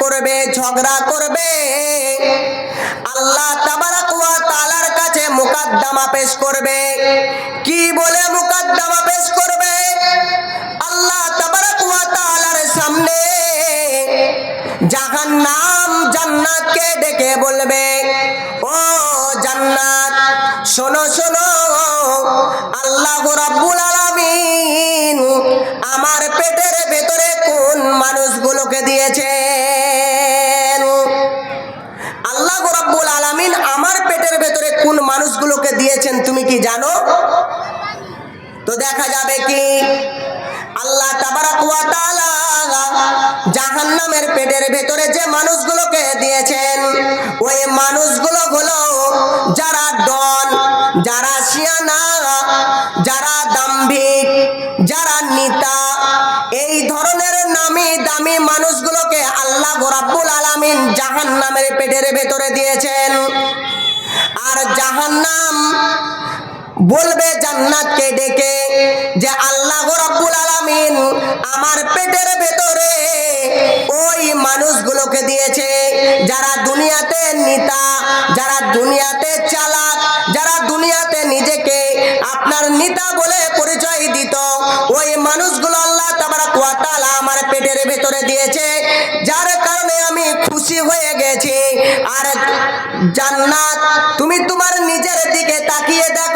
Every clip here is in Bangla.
করবে, ঝগড়া করবে। আল্লাহ তাআলার কাছে মুকদ্দমা পেশ করবে। কি বলে মুকদ্দমা পেশ করবে? আল্লাহ তাআলার সামনে জাহান্নাম জান্নাতকে ডেকে বলবে, ও জান্নাত, শোনো শোনো, আল্লাহ রাব্বুল মানুষগুলো হলো যারা ডন, যারা শিয়ানা যারা দাম্ভিক, যারা নিতা, এই ধরনের নামি দামি মানুষগুলোকে আল্লাহ রাব্বুল আলামিন জাহান্নামের পেটের ভেতরে দিয়েছেন। আর জাহান্নাম বলবে জান্নাতকে ডেকে যে আল্লাহ রাব্বুল আলামিন আমার পেটের ভেতরে যারা দুনিয়াতে নিতা, যারা দুনিয়াতে চালাক, যারা দুনিয়াতে নিজেকে আপনার নিতা বলে পরিচয় দিত, ওই মানুষগুলো আল্লাহ তাবারাক ওয়া আমার পেটের ভেতরে দিয়েছে। যার কারণে আমি খুশি হয়ে গেছি। আর জান্নাত, তুমি তোমার নিজের দিকে তাকিয়ে দেখো।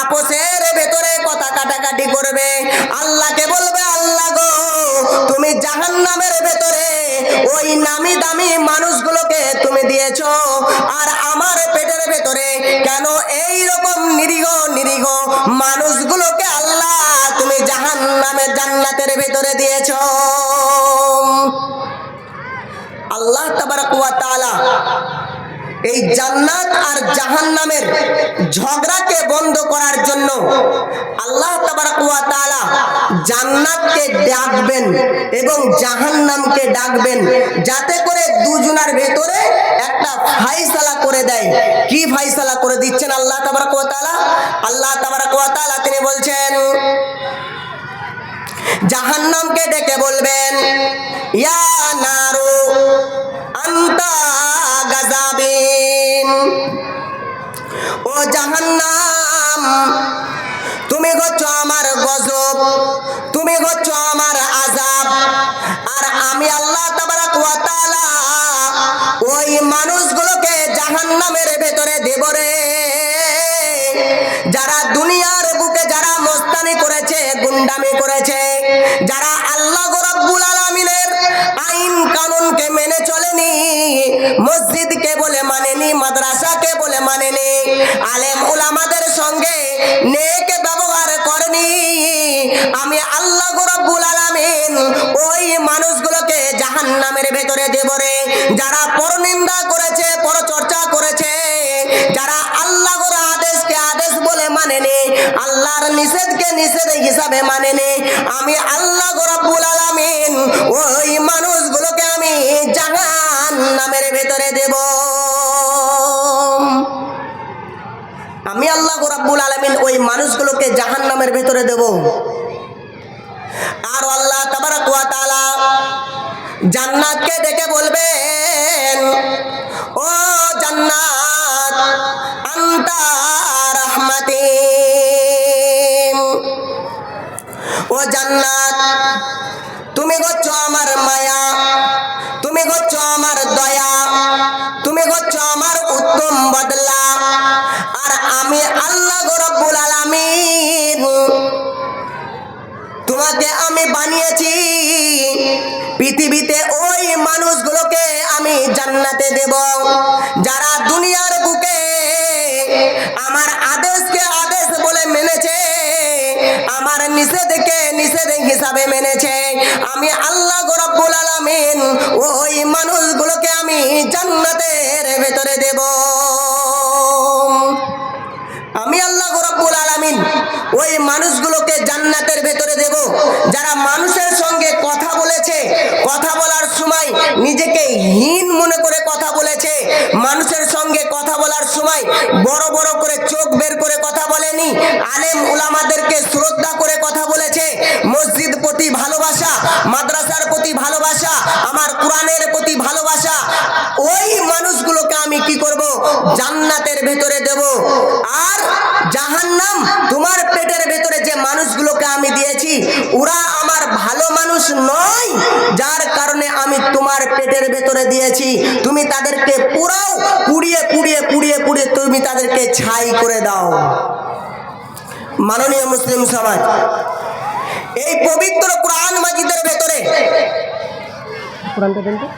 আপোসের ভেতরে কথা কাটাকাটি করবে। আল্লাহকে বলবে, আল্লাহ গো, তুমি জাহান্নামের ভেতরে ওই নামি দামি মানুষগুলোকে তুমি দিয়েছ। আর আমার পেটের ভেতরে কেন এই রকম নিরীহ নিরীহ মানুষগুলোকে আল্লাহ তুমি জাহান্নামের, জান্নাতের ভেতরে দিয়েছ? আল্লাহ তাবারক ওয়া তাআলা এই জান্নাত আর জাহান্নামের ঝগড়াকে বন্ধ করার জন্য আল্লাহ জান্নাতকে ডাকবেন এবং জাহান্নামকে ডাকবেন যাতে করে দুজনার ভেতরে একটা ফাইসালা করে দেয়। কি ফাইসালা করে দিচ্ছেন আল্লাহ তাবারক ওয়া তাআলা? আল্লাহ তাবারক ওয়া তাআলা তিনি বলছেন, জাহান্নামকে ডেকে বলবেন, ইয়া নারু আন্তা গাজাবিন। ও জাহান্নাম, তুমি হচ্ছ আমার গজব, তুমি হচ্ছ আমার আজাব আর আমি আল্লাহ তাবারাক ওয়া তাআলা ওই মানুষগুলোকে জাহান্নামের ভেতরে দেব রে। যারা দুনিয়ার বুকে, যারা গুন্ডামি করেছে। যারা আল্লাহ রাব্বুল আলামিনের আইন কানুনকে মেনে চলেনি, মসজিদকে বলে মানেনি, মাদ্রাসাকে বলে মানেনি, আলেম উলামাদের সঙ্গে নেক ব্যবহার করেনি। আমি আল্লাহ রাব্বুল আলামিন ওই মানুষগুলোকে জাহান্নামের ভেতরে দেব রে। যারা পরনিন্দা করেছে, পরচর্চা করেছে, যারা আল্লাহর আদেশকে আদেশ বলে মানেনি আল্লাহর নিষেধকে নিষেধ হিসাবে মানেনি। আমি আল্লাহ রাব্বুল আলামিন, ওই মানুষগুলোকে আমি জাহান নামের ভেতরে দেব। আমি আল্লাহ রাব্বুল আলামিন, ওই মানুষগুলোকে জাহান্নামের ভেতরে দেব। আর আল্লাহ তাবারাক ওয়া জান্নাতকে ডেকে বলবেন, ও জান্নাত, আন্তা রাহমাতি। ও জান্নাত, তুমি হচ্ছ আমার মায়া, তুমি হচ্ছ আমার দয়া, তুমি হচ্ছ আমার উত্তম বদলা। আর আমি আল্লাহ রব্বুল আলামিন, তোমাকে আমি বানিয়েছি। পৃথিবীতে ওই মানুষগুলোকে আমি জান্নাতে দেব, যারা দুনিয়ার বুকে আমার আদেশকে আদেশ বলে মেনেছে। আমার নিচে নিষেধকে নিষেধ হিসাবে মেনেছে। আমি আল্লাহ রব্বুল আলামিন, ওই মানুষগুলোকে আমি জান্নাতের ভেতরে দেব। আমি আল্লাহ রব্বুল আলামিন, ওই মানুষগুলোকে জান্নাতের ভেতরে দেব। যারা মানুষের সঙ্গে কথা বলেছে, কথা বলার সময় নিজেকে হীন মনে করে কথা বলেছে। মানুষের সঙ্গে কথা বলার সময় বড় বড় করে চোখ বের করে কথা বলেনি। আলেম উলামাদেরকে শ্রদ্ধা বলেছে মসজিদ প্রতি ভালোবাসা, মাদ্রাসার প্রতি ভালোবাসা, আমার কোরআনের প্রতি ভালোবাসা, ওই মানুষগুলোকে আমি কি করব? জান্নাতের ভেতরে দেব। আর জাহান্নাম, তোমার পেটের ভেতরে যে মানুষগুলোকে আমি দিয়েছি, ওরা আমার ভালো মানুষ নয়, যার কারণে আমি তোমার পেটের ভেতরে দিয়েছি। তুমি তাদেরকে পুরাও পুড়িয়ে পুড়িয়ে পুড়িয়ে পুড়িয়ে তুমি তাদেরকে ছাই করে দাও। মাননীয় মুসলিম সমাজ এই পবিত্র কোরআন মাজিদের ভেতরে। কোরআনটা দেন তো।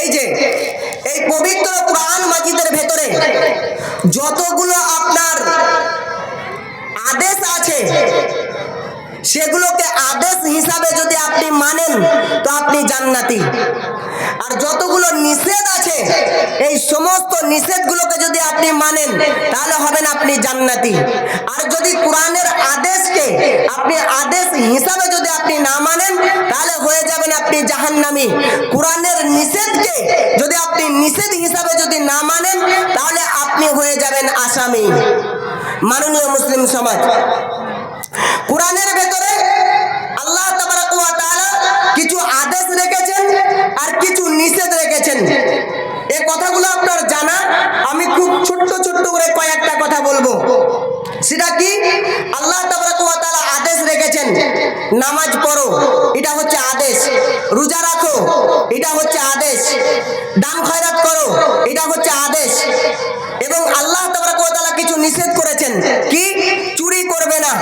এই যে এই পবিত্র কোরআন মাজিদের ভেতরে যতগুলো আপনার আদেশ আছে সেগুলোকে আদেশ হিসাবে যদি আপনি মানেন তো আপনি জান্নাতি। আর যতগুলো নিষেধ আছে, এই সমস্ত নিষেধগুলোকে যদি আপনি মানেন, তাহলে হবেন আপনি জান্নাতি। আর যদি কোরআনের আদেশকে আপনি আদেশ হিসাবে যদি আপনি না মানেন, তাহলে হয়ে যাবেন আপনি জাহান্নামি। কোরআনের নিষেধকে যদি আপনি নিষেধ হিসাবে যদি না মানেন, তাহলে আপনি হয়ে যাবেন আসামি। মাননীয় মুসলিম সমাজ, কোরআনের ভেতরে নিষেধ রেখেছেন। এই কথাগুলো আপনার জানা। আমি খুব ছোট্ট ছোট্ট করে কয়েকটা কথা বলব। সেটা কি? আল্লাহ তাআলা আদেশ রেখেছেন, নামাজ পড়ো, এটা হচ্ছে আদেশ। রোজা রাখো, এটা হচ্ছে আদেশ। দান খয়রাত করো, এটা হচ্ছে আদেশ। এবং আল্লাহ তাআলা কিছু নিষেধ করেছেন। কি? চুরি করবে না,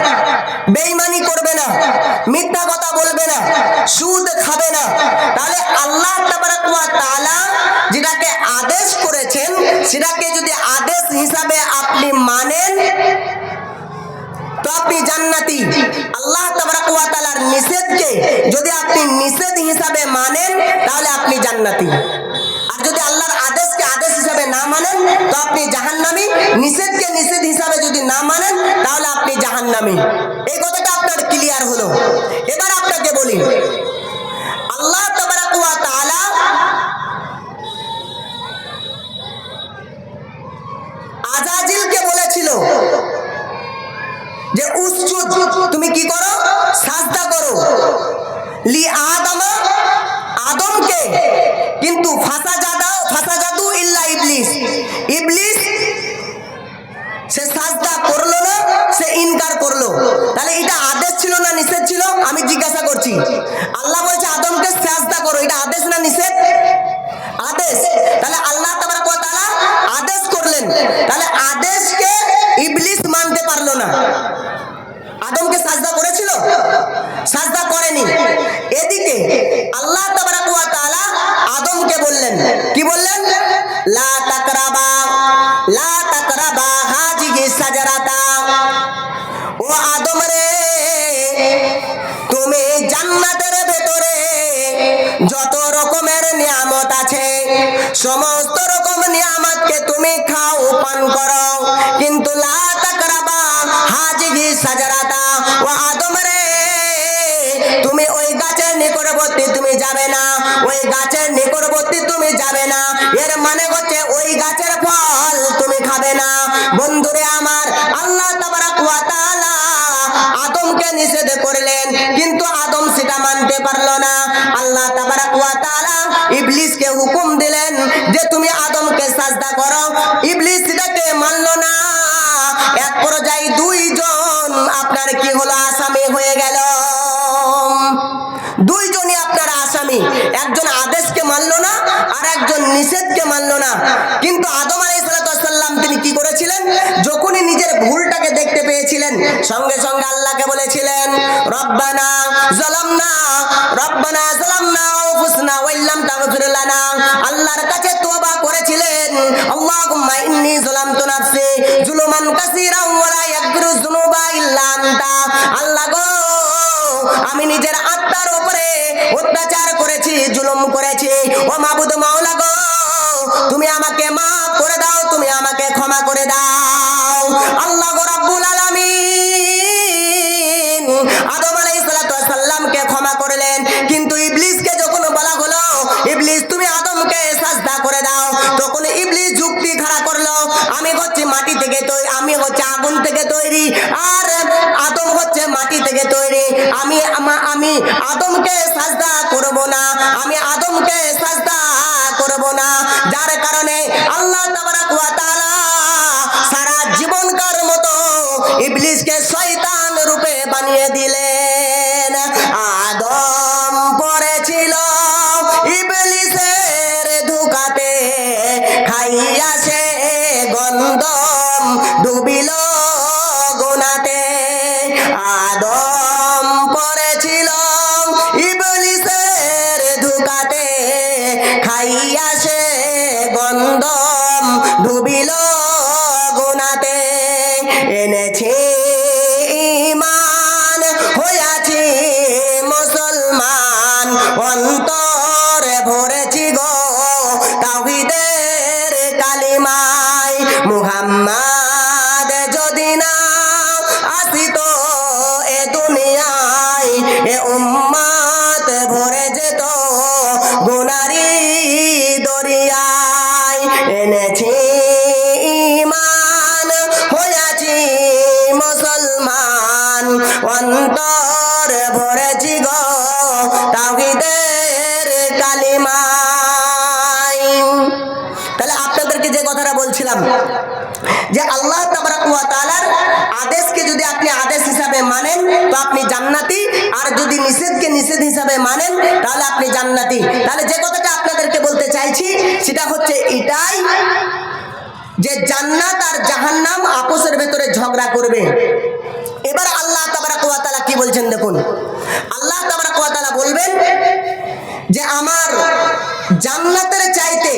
বেঈমানি করবে না, মিথ্যা কথা বলবে না, সুদ খাবে সেটাকে যদি আদেশ হিসাবে আপনি মানেন, তো আপনি জান্নাতি। আল্লাহ ওয়া নিষেধকে যদি আপনি নিষেধ হিসাবে মানেন, তাহলে আপনি জান্নাতি। আর যদি আল্লাহর আদেশকে আদেশ হিসাবে না মানেন, তো আপনি জাহান্নামি। নিষেধকে নিষেধ হিসাবে যদি না মানেন, তাহলে আপনি জাহান্নামি। এই কথাটা আপনার ক্লিয়ার হলো। এবার আপনাকে বলি আল্লাহ তাবারাক ওয়া তাআলা আজাজিলকে বলেছিল যে উসজুদ তুমি কি করো? সাজদা করো। লি আদম আদমকে কিন্তু ফাঁসা সাজদা করেনি। এদিকে আল্লাহ আদমকে বললেন, কি বললেন? যত রকমের নিয়ামত আছে, সমস্ত রকম নিয়ামতকে তুমি খাও, পান করো। কিন্তু লা তাকরাবা হাজিহি সাজারাতা। ও আদম রে তুমি ওই গাছের নিকটবর্তী তুমি যাবে না। ওই গাছের নিকটবর্তী তুমি যাবে না। এর মানে হচ্ছে ওই গাছের ফল তুমি খাবে না। বন্ধুরে আমার, আল্লাহ আদমকে নিষেধ করলেন, কিন্তু আদম সেটা মানতে পারল না। আল্লাহ হুকুম দিলেন যে তুমি আদমকে সাজদা করো। ইবলিস সেটাকে মানলো না। এক পর্যায়ে দুইজন, আপনার কি হলো, আসামি হয়ে গেল। দুইজনই আপনার আসামি। একজন আদেশকে মানলো না আর একজন নিষেধকে মানলো না। কিন্তু আদম আলাইহিসসালাম তিনি কি করেছিলেন? যখনই নিজের ভুলটাকে দেখতে পেয়েছিলেন, সঙ্গে সঙ্গে আল্লাহকে বলেছিলেন, রব্বানা জালামনা রব্বানা জালামনা আনফুসনা ওয়া ইল্লাম তাগফির লানা। আল্লাহর কাছে তওবা করেছিলেন, আল্লাহুম্মা আল্লাহ গো আমি নিজের আত্মার উপরে অত্যাচার করেছি, জুলুম করেছি। ও মাবুদ মাওলা গো, তুমি আমাকে মাফ করে দাও, তুমি আমাকে ক্ষমা করে দাও। আল্লাহ গো রাব্বুল আলামিন আদম আলাইহিস সালাতু ওয়াস সালামকে ক্ষমা করলেন। কিন্তু ইবলিসকে যখন বলা হলো, ইবলিস তুমি আদমকে সাজদা করে দাও, তখন ইবলিস যুক্তি খাড়া করল, আমি হচ্ছে মাটি থেকে তৈরি আমি হচ্ছে আগুন থেকে তৈরি, আর আমি আমি আদমকে সাজদা করব না। আমি আদমকে সাজদা করব না। যার কারণে আল্লাহ তাবারাক ওয়া তাআলা সারা জীবনকার মতো ইবলিসকে শয়তান গন্ধম ডুবিল গুনাতে। এনেছে ইমান হইয়াছি মুসলমান। অন্তরে ভরেছি গো তাহিদের কালিমাই। মুহাম্মদ তাহিদের কালিমাই। তাহলে আপনাদেরকে যে কথাটা বলছিলাম, যে আল্লাহ তাআলার আদেশকে যদি আপনি আদেশ হিসাবে মানেন, তো আপনি জান্নাতি। আর যদি নিষেধকে নিষেধ হিসাবে মানেন, তাহলে আপনি জান্নাতি। তাহলে যে কথাটা আপনাদেরকে বলতে চাইছি, সেটা হচ্ছে এটাই যে জান্নাত আর জাহান্নাম আপোষের ভেতরে ঝগড়া করবে। এবার আল্লাহ তাবারাক ওয়া তাআলা কি বলছেন দেখুন? আল্লাহ তাবারাক ওয়া তাআলা বলবেন যে আমার জান্নাতের চাইতে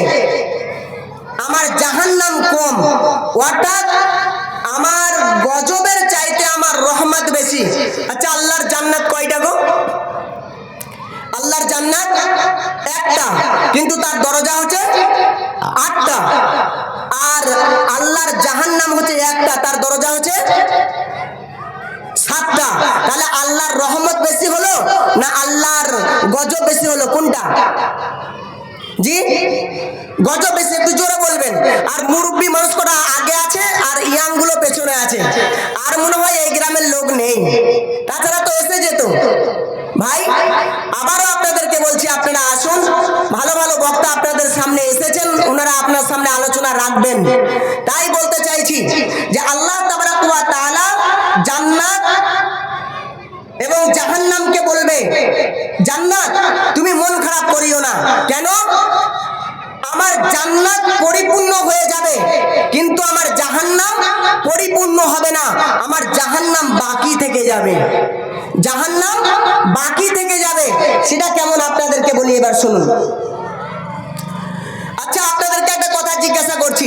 আমার জাহান্নাম কম, অর্থাৎ আমার গজবের চাইতে আমার রহমত বেশি। আচ্ছা আল্লাহর জান্নাত কয়টা গো? আল্লাহর জান্নাত একটা, কিন্তু তার দরজা হচ্ছে আটটা। আর আল্লাহর জাহান্নাম হচ্ছে একটা, তার দরজা হচ্ছে সাতটা। তাহলে আল্লাহর রহমত বেশি হলো না আল্লাহর গজব বেশি হলো? কোনটা? জি? গজব বেশি, একটু জোরে বলবেন। আর মুরব্বী মানুষ কটা আগে আছে আর ইয়াংগুলো পেছনে আছে। আর মনে হয় এই গ্রামের লোক নেই। তাছাড়া তো এসে যেত। ভাই, আবারও আপনাদেরকে বলছি, আপনারা আসুন। ভালো ভালো বক্তা আপনাদের সামনে এসেছেন, ওনারা আপনার সামনে আলোচনা রাখবেন। তাই বলতে চাইছি যে আল্লাহ জান্নাত এবং জাহান্নামকে বলবে, জান্নাত, তুমি মন খারাপ করিও না। কেন? আমার জান্নাত পরিপূর্ণ হয়ে যাবে, কিন্তু আমার জাহান্নাম পরিপূর্ণ হবে না। আমার জাহান্নাম বাকি থেকে যাবে। জাহান্নাম বাকি থেকে যাবে। সেটা কেমন আপনাদেরকে বলি এবার শুনুন। আচ্ছা আপনাদেরকে একটা কথা জিজ্ঞাসা করছি।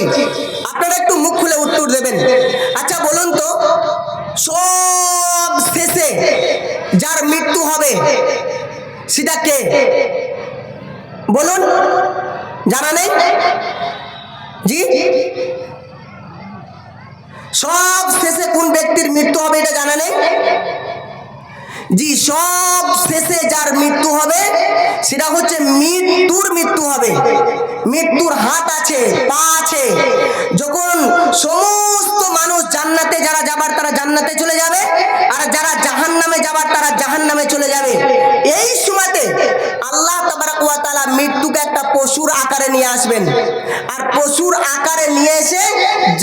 আপনারা একটু মুখ খুলে উত্তর দেবেন। আচ্ছা বলুন তো সব শেষে যার মৃত্যু হবে, সেটা বলুন, জানা নেই? জি? সব শেষে কোন ব্যক্তির মৃত্যু হবে এটা জানা নেই? জি, সব শেষে যার মৃত্যু হবে, সেটা হচ্ছে মৃত্যুর মৃত্যু হবে। মৃত্যুর হাত আছে, পা আছে। যখন সমস্ত মানুষ জান্নাতে যারা যাবার, তারা জান্নাতে চলে যাবে, আর যারা জাহান নামে যাবার, তারা জাহান নামে চলে যাবে। এই সময়তে আল্লাহ ওয়া মৃত্যুকে একটা পশুর আকারে নিয়ে আসবেন। আর পশুর আকারে নিয়ে এসে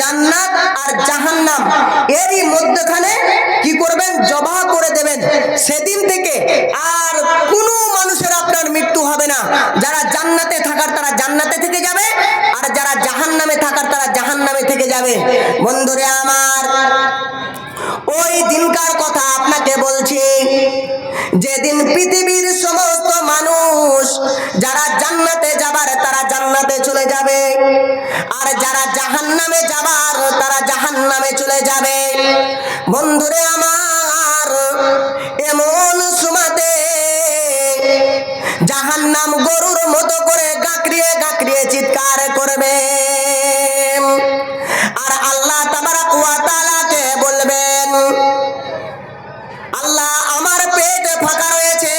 জান্নাত আর জাহান্নাম এরই মধ্যখানে কি করবেন জবাহ করে দেবেন সেদিন থেকে আর কোনো মানুষের আপনার মৃত্যু হবে না। যারা জান্নাতে থাকার তারা জান্নাতে থেকে যাবে, আর যারা জাহান্নামে থাকার তারা জাহান্নামে থেকে যাবে। বন্ধুরে আমার, ওই দিনকার কথা আপনাকে বলছি, যেদিন পৃথিবীর সমস্ত মানুষ যারা জান্নাতে যাবার, তারা জান্নাতে চলে যাবে, আর যারা জাহান্নামে যাবার, তারা জাহান্নামে চলে যাবে। বন্ধুরে জাহান্নাম গরুর মতো করে গাকড়িয়ে গাকড়িয়ে চিৎকার করবে। আর আল্লাহ তাবারাক ওয়া তাআলাকে বলবেন, আল্লাহ আমার পেট ফাঁকা রয়েছে,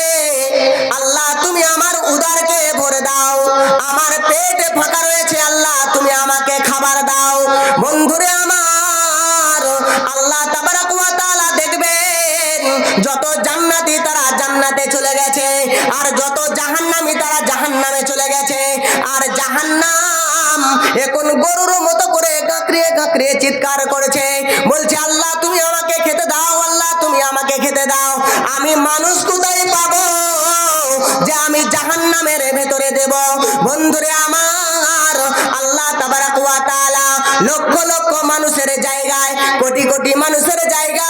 আল্লাহ তুমি আমার উদারকে ভরে দাও, আমার পেট ফাঁকা রয়েছে, আল্লাহ তুমি আমাকে খাবার দাও। বন্ধুরে যত জান্নাতি তারা জান্নাতে চলে গেছে, আর যত জাহান্নামী তারা জাহান্নামে চলে গেছে, আর জাহান্নাম এখন গরুর মতো করে গাকড়িয়ে গাকড়িয়ে চিৎকার করেছে। বলছে, আল্লাহ, তুমি আমাকে খেতে দাও, আল্লাহ, তুমি আমাকে খেতে দাও। আমি মানুষ কোথায় পাবো যে আমি জাহান্নামের ভেতরে দেব? বন্ধুরে আমার, আল্লাহ তাবারাক ওয়া তাআলা লক্ষ লক্ষ মানুষের জায়গায়, কোটি কোটি মানুষের জায়গায়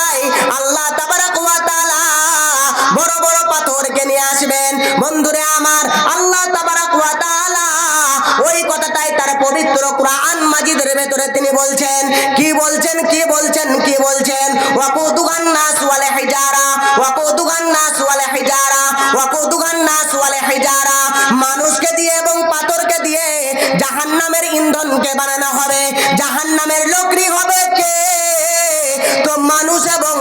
পবিত্র কোরআন মাজিদের ভেতরে তিনি বলছেন, কি বলছেন কি বলছেন কি বলছেন? ওয়াকু দুগান নাস ওয়ালে হিজারা ওয়াকু দুগান নাস ওয়ালে হিজারা ওয়াকু দুগান নাস ওয়ালে হিজারা। মানুষকে দিয়ে এবং পাথরকে দিয়ে জাহান নামের ইন্ধনকে বানানো হবে। জাহান নামের হবে কে? তো মানুষ এবং